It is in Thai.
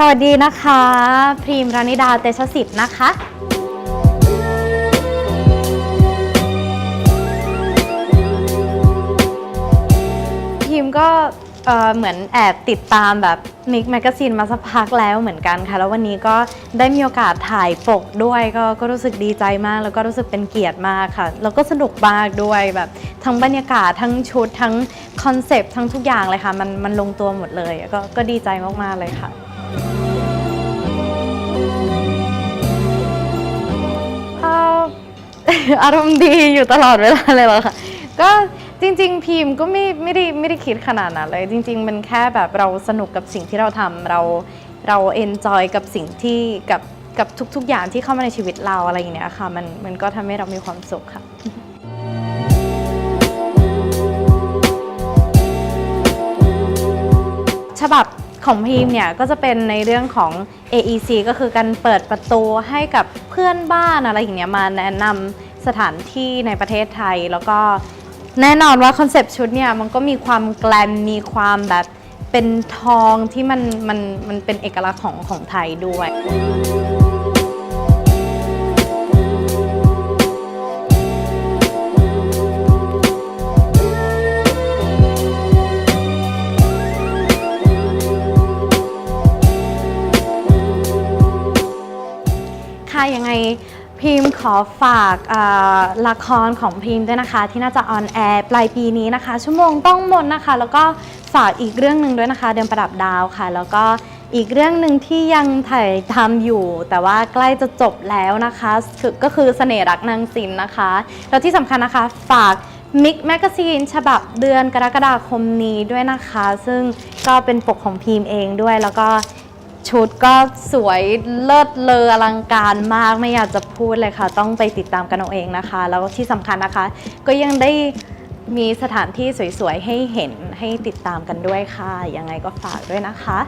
สวัสดีนะคะ พรีมรานิดาเตชะสิทธิ์นะคะพิมก็เอ่อเหมือนแอบติดตามแบบมิกแมกซีนมาสักพักแล้วเหมือนกันค่ะ แล้ววันนี้ก็ได้มีโอกาสถ่ายปกด้วยก็ก็รู้สึกดีใจมาก แล้วก็รู้สึกเป็นเกียรติมากค่ะ แล้วก็สนุกมากด้วยแบบทั้งบรรยากาศทั้งชุดทั้งคอนเซปต์ทั้งทุกอย่างเลยค่ะ มันมันลงตัวหมดเลย ก็ก็ดีใจมาก ๆ เลยค่ะ เอ่อ อารมณ์ดีอยู่ตลอดเวลาเลยเหรอคะก็จริง ๆพิมก็ไม่ไม่ได้ไม่ได้คิดขนาดนั้นเลยจริง ๆ มันแค่แบบเราสนุกกับสิ่งที่เราทำเราเราเอนจอยกับสิ่งที่กับกับทุก ๆ อย่างที่เข้ามาในชีวิตเราอะไรอย่างเนี้ยค่ะมันมันก็ทำให้เรามีความสุขค่ะ ฉบับ ของพีมเนี่ยก็จะเป็นในเรื่องของ AEC ก็คือการเปิดประตูให้กับเพื่อนบ้านอะไรอย่างเงี้ยมาแนะนำสถานที่ในประเทศไทย แล้วก็แน่นอนว่าคอนเซปต์ชุดเนี่ยมันก็มีความแกลมมีความแบบเป็นทองที่มันมันมันเป็นเอกลักษณ์ของของไทยด้วย ยังไงพิมพ์ขอฝากละครของพิมพ์ด้วยนะคะ ที่น่าจะออนแอร์ปลายปีนี้นะคะ ชั่วโมงต้องมนนะคะ แล้วก็ฝากอีกเรื่องหนึ่งด้วยนะคะ เดือนประดับดาวค่ะ แล้วก็อีกเรื่องหนึ่งที่ยังถ่ายทำอยู่ แต่ว่าใกล้จะจบแล้วนะคะคือก็คือเสน่ห์รักนางสินนะคะ แล้วที่สำคัญนะคะฝากมิกแมกซีนฉบับเดือนกรกฎาคมนี้ด้วยนะคะ ซึ่งก็เป็นปกของพิมพ์เองด้วยแล้วก็ ชุดก็สวยเลิศเลออลังการมากไม่อยากจะพูดเลยค่ะ ต้องไปติดตามกันเอาเองนะคะ แล้วที่สำคัญนะคะ ก็ยังได้มีสถานที่สวยๆ ให้เห็นให้ติดตามกันด้วยค่ะ ยังไงก็ฝากด้วยนะคะ